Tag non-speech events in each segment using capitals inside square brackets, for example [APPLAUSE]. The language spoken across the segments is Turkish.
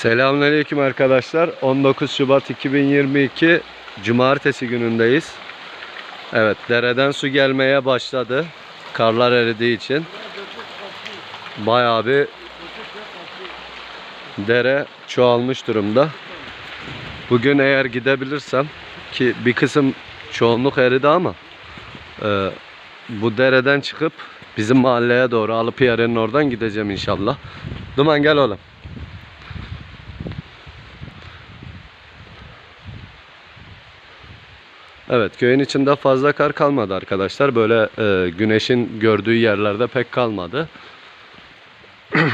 Selamünaleyküm arkadaşlar. 19 Şubat 2022 Cumartesi günündeyiz. Evet, dereden su gelmeye başladı. Karlar eridiği için. Bayağı bir dere çoğalmış durumda. Bugün eğer gidebilirsem ki bir kısım çoğunluk eridi ama e, bu dereden çıkıp bizim mahalleye doğru alıp yarenin oradan gideceğim inşallah. Duman gel oğlum. Evet köyün içinde fazla kar kalmadı arkadaşlar. Böyle e, güneşin gördüğü yerlerde pek kalmadı. [CLEARS THROAT]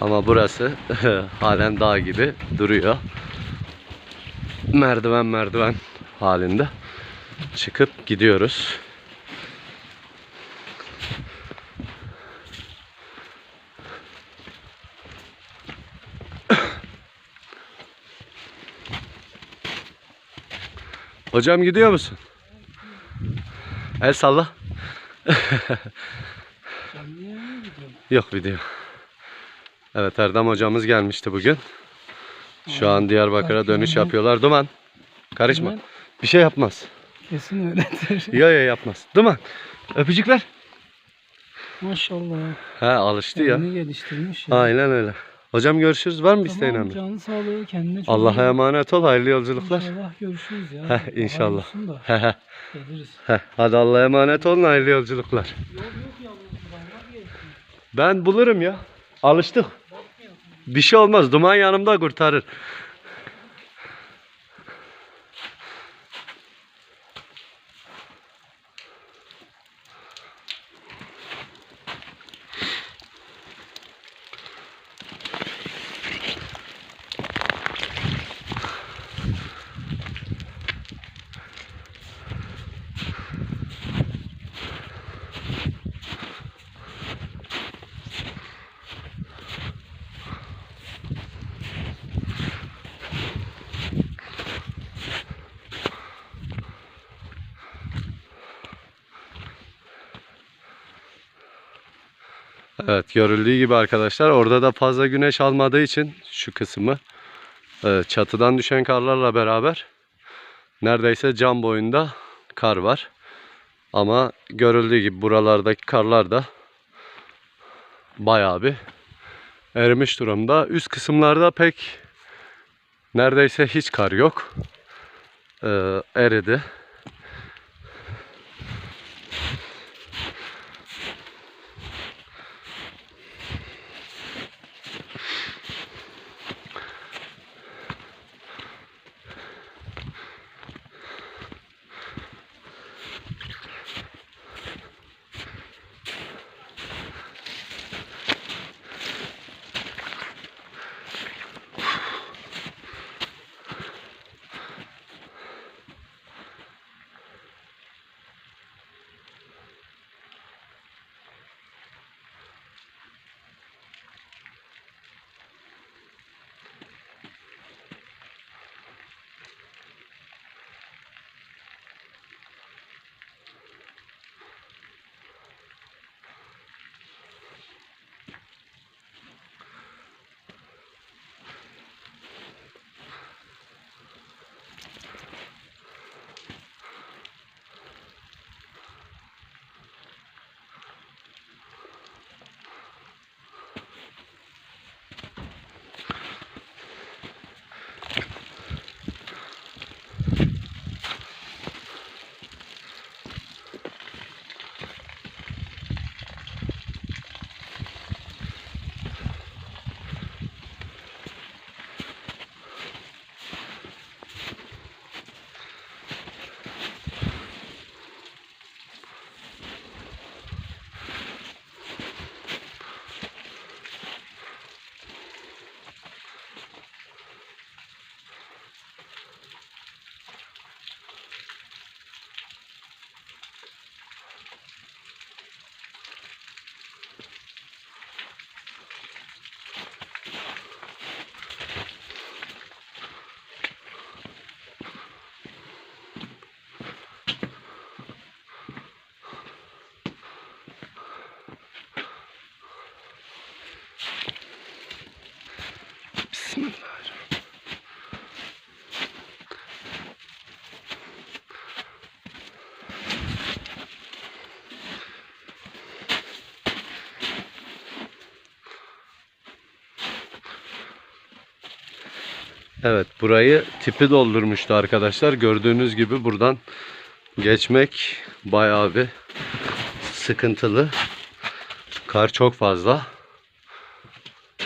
Ama burası [LAUGHS] halen dağ gibi duruyor. Merdiven merdiven halinde çıkıp gidiyoruz. Hocam gidiyor musun? El salla. Yok video. Evet Erdem hocamız gelmişti bugün. Şu an Diyarbakır'a dönüş yapıyorlar. Duman. Karışma. Bir şey yapmaz. Kesin öyledir. Ya ya yapmaz. Duman. Öpücükler. Maşallah. Ha alıştı ya. Kendini geliştirmiş. ya. Aynen öyle. Hocam görüşürüz. Var mı isteğin Tamam abi? canı sağlığı kendine çok Allah'a emanet ol. Hayırlı yolculuklar. İnşallah görüşürüz ya. Heh, inşallah. geliriz. Heh, Hadi Allah'a emanet olun. Hayırlı yolculuklar. Yok yok yalnız. Ben bulurum ya. Alıştık. Bir şey olmaz. Duman yanımda kurtarır. Evet görüldüğü gibi arkadaşlar orada da fazla güneş almadığı için şu kısmı çatıdan düşen karlarla beraber neredeyse cam boyunda kar var. Ama görüldüğü gibi buralardaki karlar da bayağı bir erimiş durumda. Üst kısımlarda pek neredeyse hiç kar yok. E, eridi. Evet burayı tipi doldurmuştu arkadaşlar. Gördüğünüz gibi buradan geçmek bayağı bir sıkıntılı. Kar çok fazla.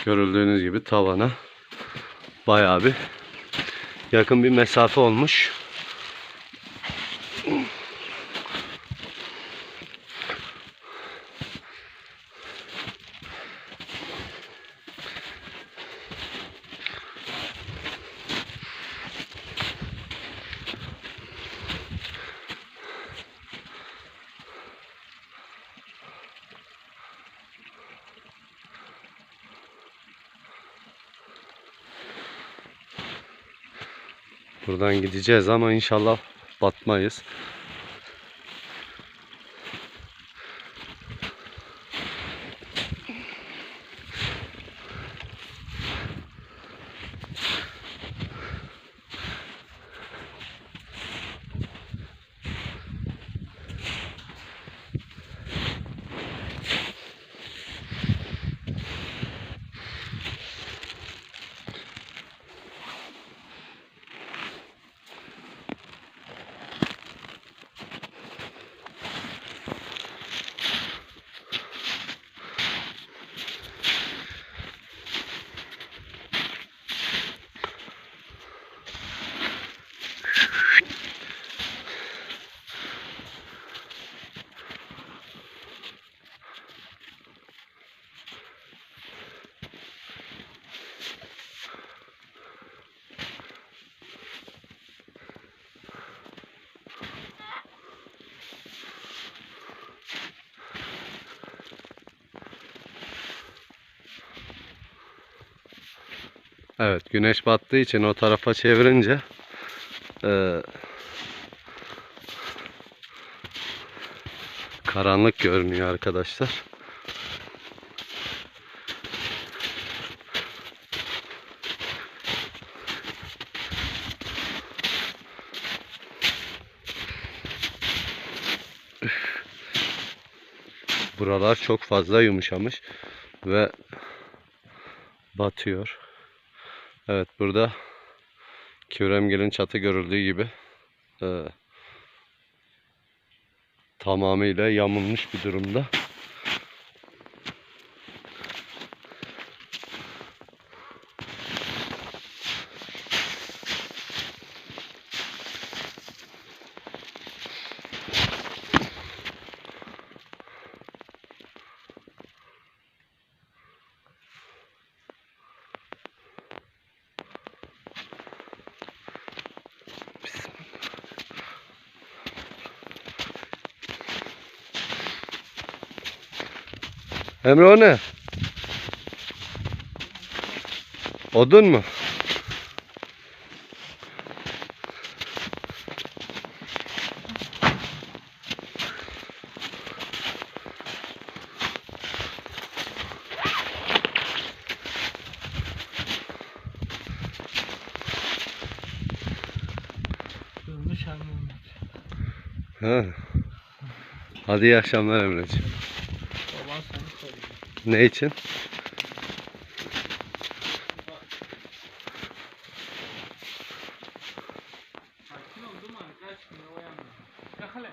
Görüldüğünüz gibi tavana bayağı bir yakın bir mesafe olmuş. Buradan gideceğiz ama inşallah batmayız. Evet güneş battığı için o tarafa çevirince eee, karanlık görünüyor arkadaşlar. Buralar çok fazla yumuşamış ve batıyor. Evet burada Küremgil'in çatı görüldüğü gibi e, tamamıyla yamulmuş bir durumda. Emre o ne? Odun mu? Ha. Hadi iyi akşamlar Emreciğim. Uyanma. Yakala.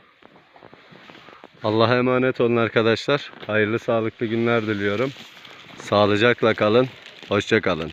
Allah'a emanet olun arkadaşlar. Hayırlı sağlıklı günler diliyorum. Sağlıcakla kalın. Hoşça kalın.